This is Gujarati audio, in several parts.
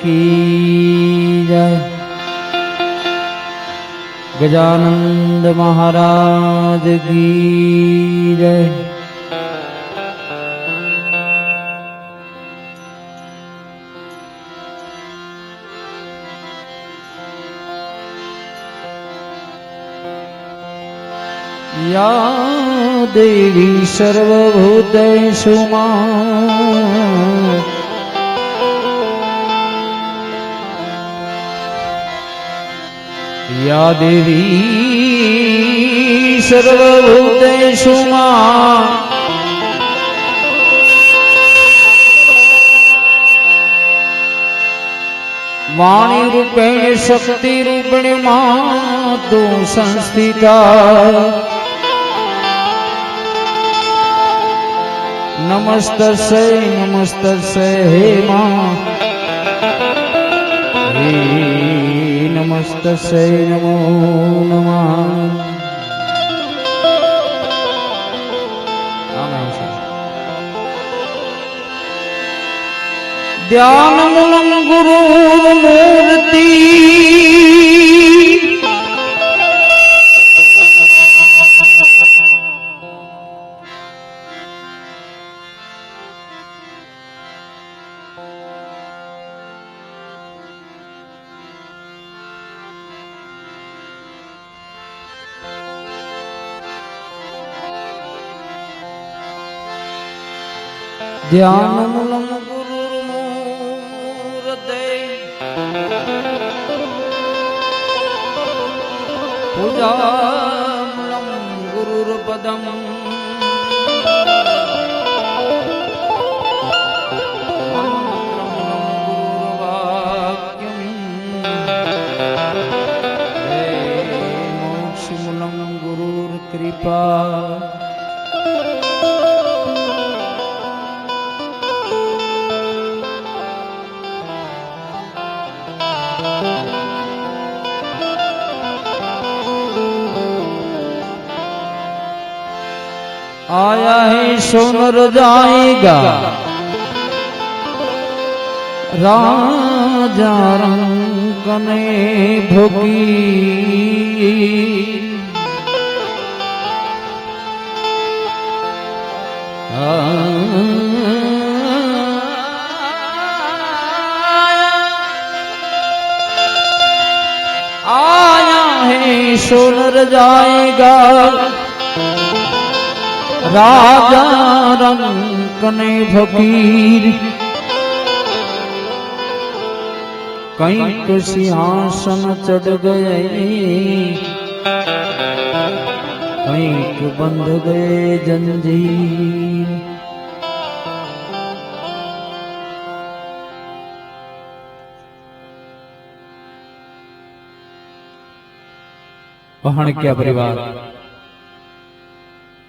કી જય ગજાનંદ મહારાજ કી જય યા દેવી સર્વભૂતેષુ મા યા દેવી સર્વભૂતેશુમાં વાણી રૂપેણ શક્તિ રૂપણે માં તું સંસ્થિતા. નમસ્તસે નમસ્તસે હે મા. હે નમસ્તસ્ય નમો નમઃ ધ્યાનમૂલમ ગુરુ મૂર્તિ ધ્યાનમૂલમ ગુરુ મૂર્તિ પૂજામૂલમ ગુરુપદમ મોક્ષમૂલમ ગુરુર્કૃપા आया है सोनर जाएगा राजा रंग ने भोगी आया है सोनर जाएगा રાજા રંકને ફકીર કંઈક સિંહાસન ચઢ ગયે કંઈક બંધ ગયે જંજીર પહાણક્યા પરિવાર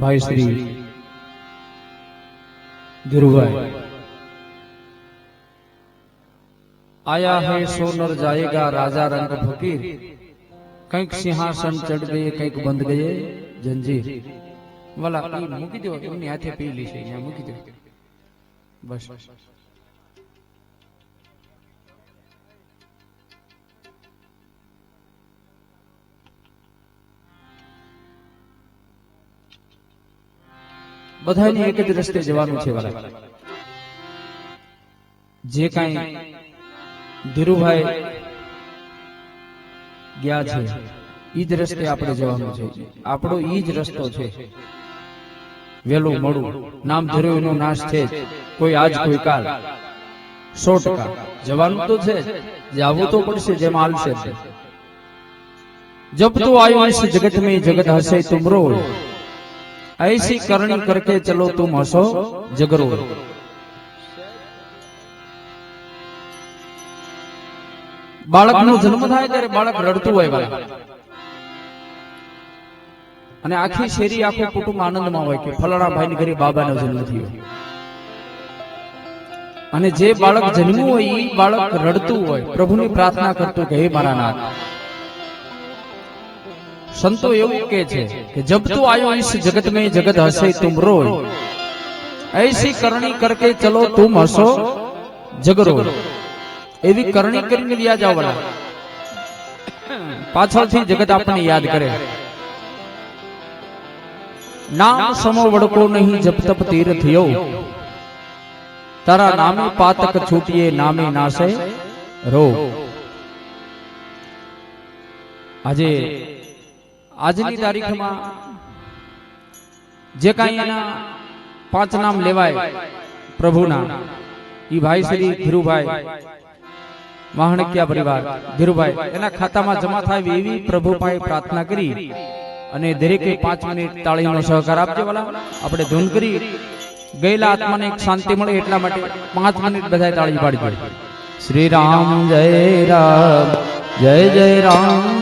ભાઈ શ્રી ધ્રુવભાઈ આયા હે સોનર જાયેગા રાજા રંગ ફકીર કંઈક સિંહાસન ચડ ગયે કંઈક બંધ ગયે જંજીર. વાલા મૂકી દો એમની હાથે પી લીશે મૂકી દો બસ. બધાને એક જ રસ્તે જવાનું છે વાલા જે કાંઈ ધીરુભાઈ ગયા છે, ઈ જ રસ્તે આપણે જવાનું છે. આપણો ઈ જ રસ્તો છે. વેલું મળું. નામ ધીરુનો નાશ છે કોઈ આજ, કોઈ કાલ. સો ટકા. જવાનું તો છે જવું તો પડશે જેમ આવશે જબ તો આવ્યો છે જગત મેં જગત હશે તુમરો. હોય ऐसी करनी करके चलो तुम हंसो जगरो બાળકનો જન્મ થાય ત્યારે બાળક રડતું હોય વાલા અને આખી શેરી આખું કુટુંબ આનંદમાં હોય કે ફલાણા ભાઈ ઘરે બાબાનો જન્મ થયો અને જે બાળક જન્મ્યું હોય એ બાળક રડતું હોય પ્રભુની પ્રાર્થના કરતું કે હે મારા નાથ સંતો એવું કે છે કે જબ તું આયો इस જગત મેં જગત હસે તુમ રોય એસી કરણી કરકે ચલો તુમ હસો જગરો એવી કરણી કરીને રહ્યા જાવના પાછળથી જગત આપણને યાદ કરે. નામ સમો વડકો નહીં જપ તપ તીર્થયો તારા નામે પાતક છૂટીએ નામે નાશે રો. આજે આજની તારીખમાં જે કાંઈ એના પાંચ નામ લેવાય પ્રભુના એ ભાઈ શ્રી ધીરુભાઈ. વાહણકિયા પરિવાર. ધીરુભાઈ એના ખાતામાં જમા થાય એવી પ્રભુ પાસે પ્રાર્થના કરી. અને દરેકે પાંચ મિનિટ તાળીનો સહકાર આપજો વાલા. આપણે ધૂન કરી. ગયેલા આત્માને એક શાંતિ મળે એટલા માટે પાંચ મિનિટ બધાએ તાળી પાડી શ્રી રામ જય રામ. જય જય રામ.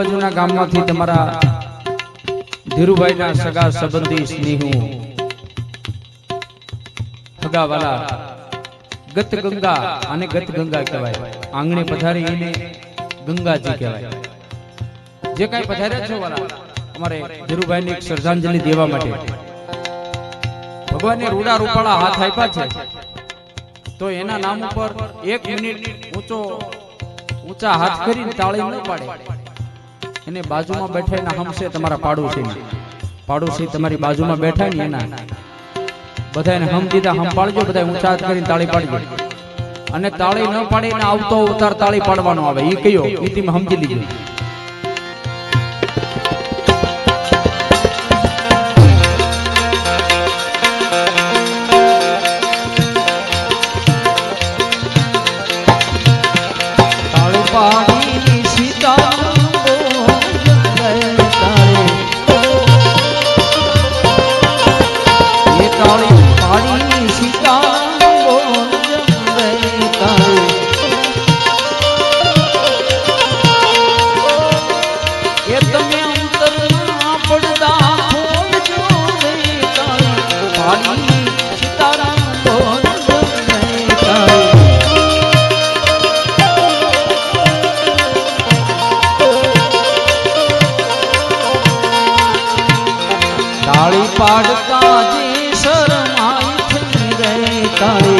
આજુબાજુના ગામમાંથી તમારા ધીરુભાઈના સગા સંબંધી સ્નેહુ ફગાવાલા ગત ગંગા આને ગત ગંગા કહેવાય. આંગણે પધારી એને ગંગાજી કહેવાય. જે કાંઈ પધાર્યા છો વાળા અમારે ધીરુભાઈને એક શ્રદ્ધાંજલિ દેવા માટે. ભગવાનને રૂડા રૂપાળા હાથ આપ્યા છે. તો એના નામ ઉપર એક મિનિટ ઊંચો, ઊંચા હાથ કરીને તાળી ન પાડે. એને બાજુમાં બેઠા એના હમશે તમારા પાડોશી પાડોશી તમારી બાજુમાં બેઠા ને એના. બધા એને હમ દીધા, હમ પાડજો બધા ઊંચા હાથ કરીને તાળી પાડજો. અને તાળી ન પાડીને આવતો ઉતાર તાળી પાડવાનો આવે એ કયો? નીતિમાં સમજી લીધું. લાડકાજી શરમાઈ થઈ રે તારી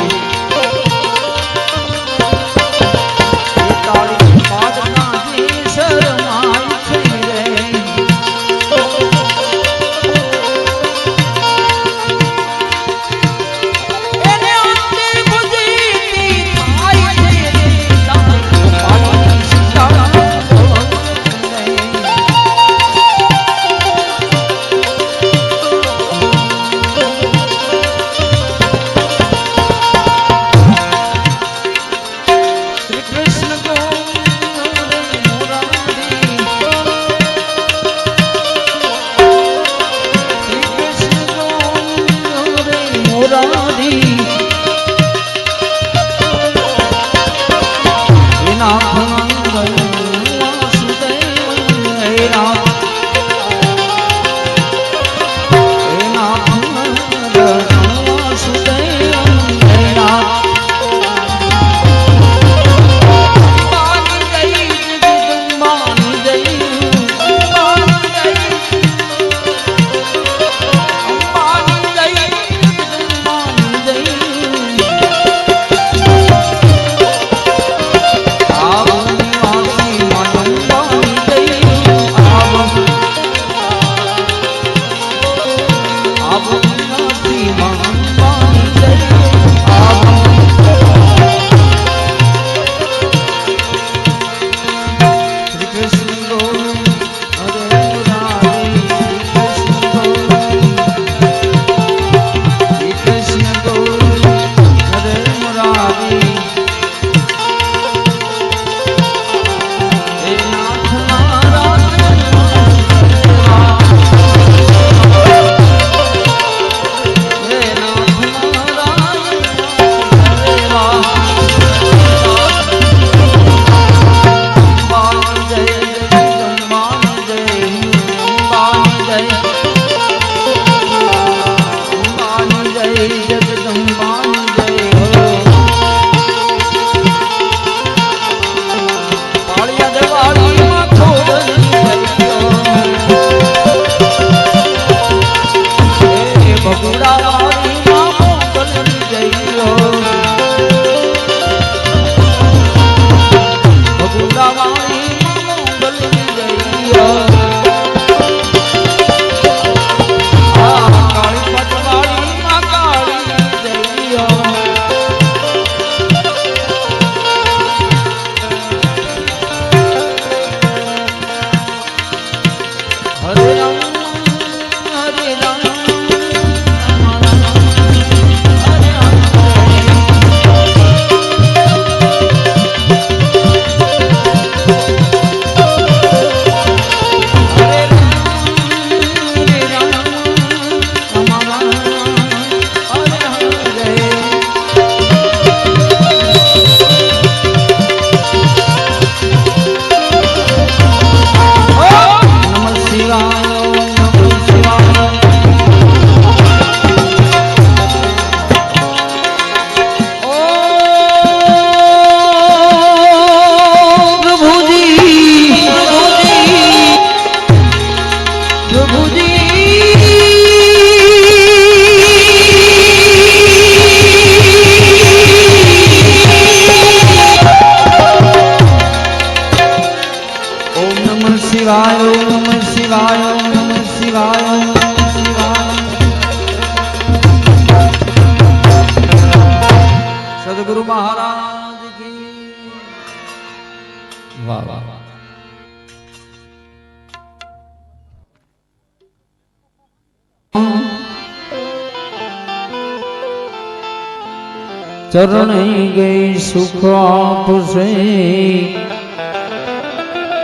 ચરણે ગઈ સુખ આપશે.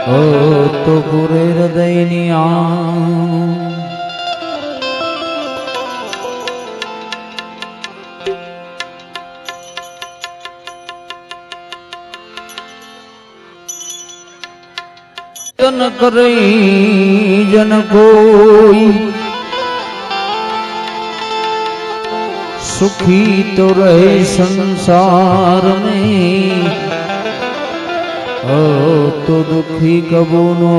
ઓ તો પૂરે હૃદયની આ તન કરે જન કોઈ सुखी तो रहे संसार में ओ तो दुखी कबू नो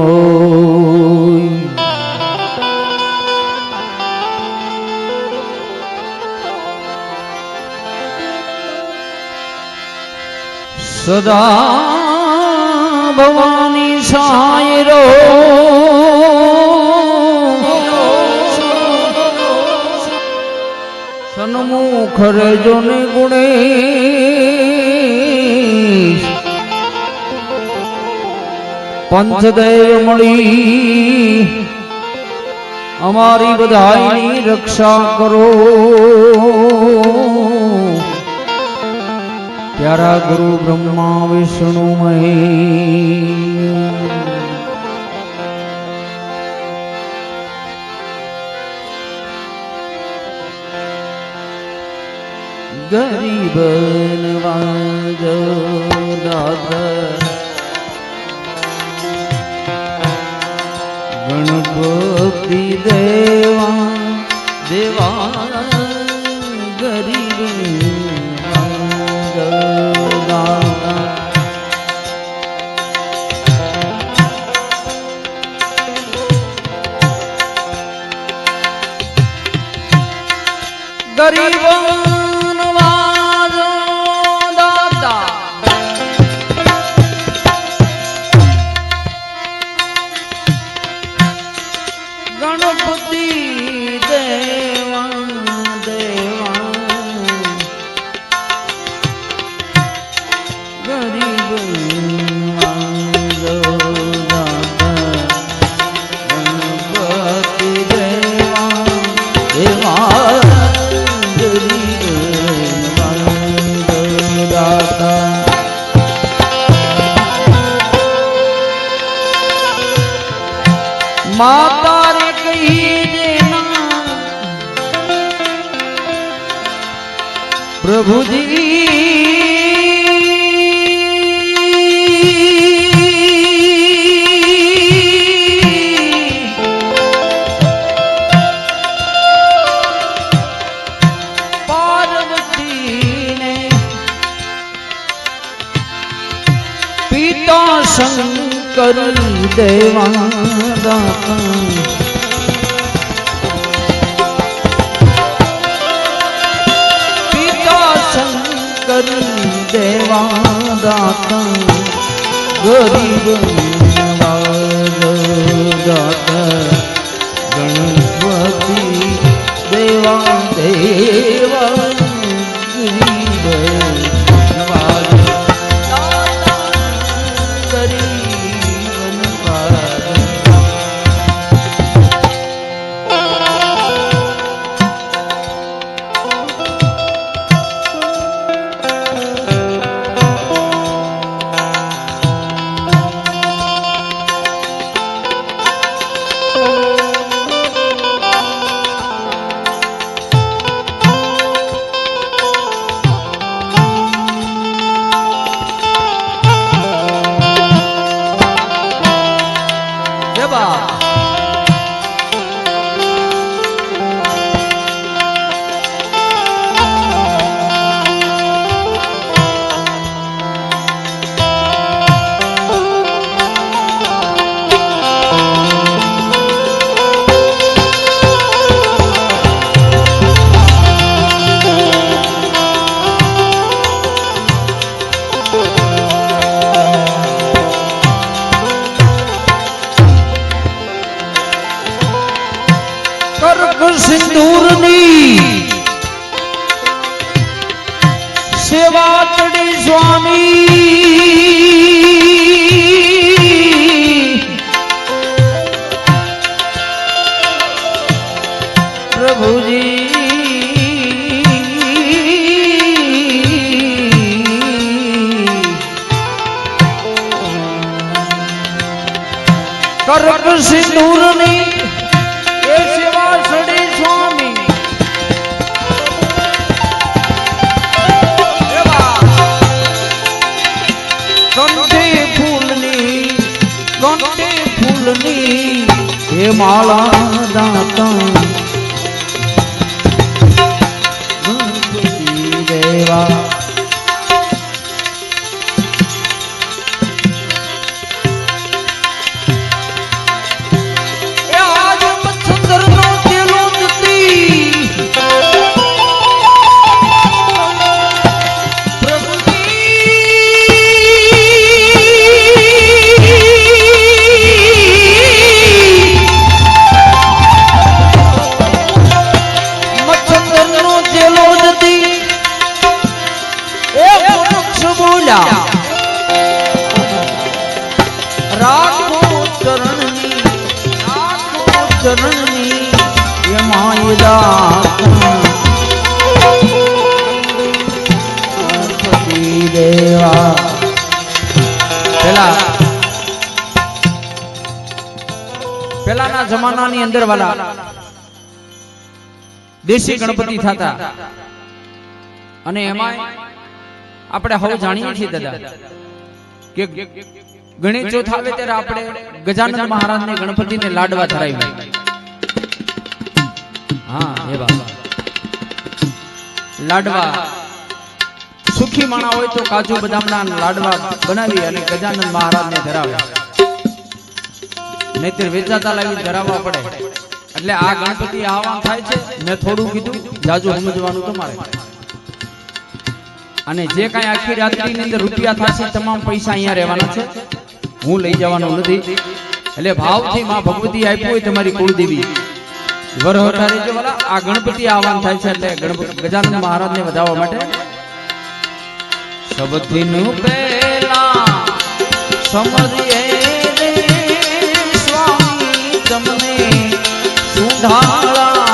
सदा भवानी सायरो સન્મુખ રેજો ને પંચદેવ મળી. અમારી બધાની રક્ષા કરો. પ્યારા ગુરુ બ્રહ્મા વિષ્ણુ મહે ગરીબ ગણપતિ દેવા દેવા દેવા દાતા ગરીબ દાતા सिंदूर नी सेवा चढ़ी स्वामी। प्रभु जी। कर्म सिंदूर नी માળા દાતા પેલાના જમાનાની અંદર વાલા, દેશી ગણપતિ થતા. અને એમાં આપણે હવે જાણીએ છીએ દાદા કે ગણેશ ચોથ આવે ત્યારે આપણે ગજાનંદ મહારાજને ગણપતિને લાડવા ધરાવી હા હે બાબા. લાડવા. સુખી માણા હોય તો કાજુ બદામના લાડવા બનાવી અને ગજાનંદ મહારાજને ધરાવે. નહીતર વેચાતા લાવી ધરાવવા પડે. એટલે આ ગણપતિ આહવાન થાય છે, મેં થોડું કીધું, જાજુ સમજવાનું તમારે. અને જે કાંઈ આખી રાત્રિની અંદર રૂપિયા થશે, તમામ પૈસા અહીંયા રહેવાના છે. હું લઈ જવાનો નથી. એટલે ભાવથી માં ભગવતી આપ્યું હોય તમારી કુળદેવી. વરહટા જે વાલા, આ ગણપતિ આહવાન થાય છે એટલે ગણપતિ ગજાનંદ મહારાજને વધાવવા માટે. સબથીનું પહેલા સમજીએ સ્વામી તમને સુધાળા